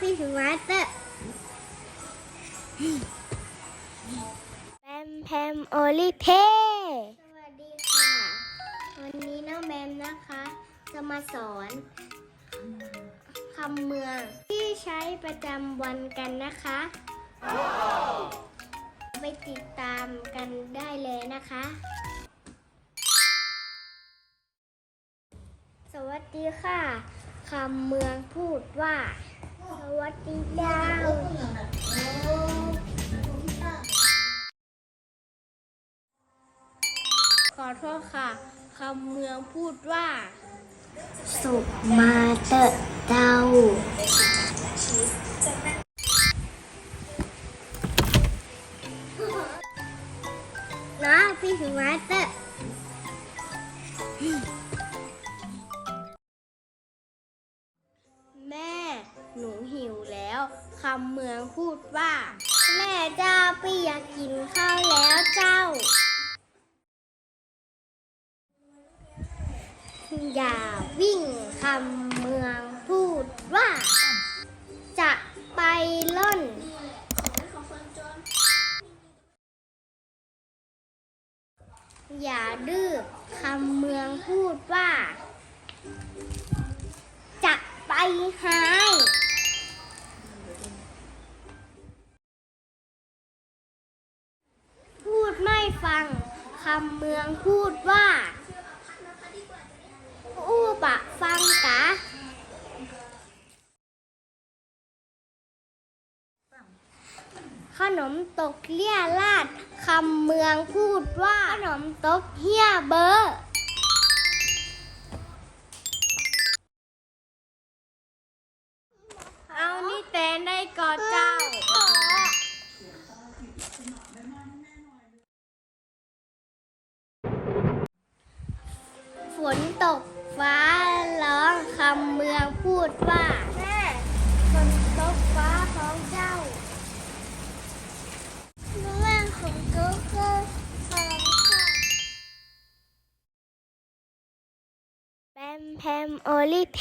พี่ถึงมาสเตอร์แพมแพมโอลิเพสวัสดีค่ะ วันนี้น้องแบมนะคะ จะมาสอนคำเมืองที่ใช้ประจำวันกันนะคะ ไปติดตามกันได้เลยนะคะ สวัสดีค่ะคำเมืองพูดว่าส วัสดีดาวขอโทษค่ะคำเมืองพูดว่า สุกมาเตะเดานะพี่ถึงมาเตะ หนูหิวแล้วคำเมืองพูดว่า แม่เจ้าพี่อยากกินข้าวแล้วเจ้า อย่าวิ่งคำเมืองพูดว่า จะไปล่นอย่าดื้อคำเมืองพูดว่า จะไปหา ฟังคำเมืองพูดว่าอู้บะฟังกะขนมตกเลี่ยลาดคำเมืองพูดว่าขนมตกเฮียเบอร์เอานี่แตนได้ก่อน ว่าแม่ฝนตกฟ้าของเจ้าเรื่องของเจ้าก็สองค่ะแพมแพมโอลิเพ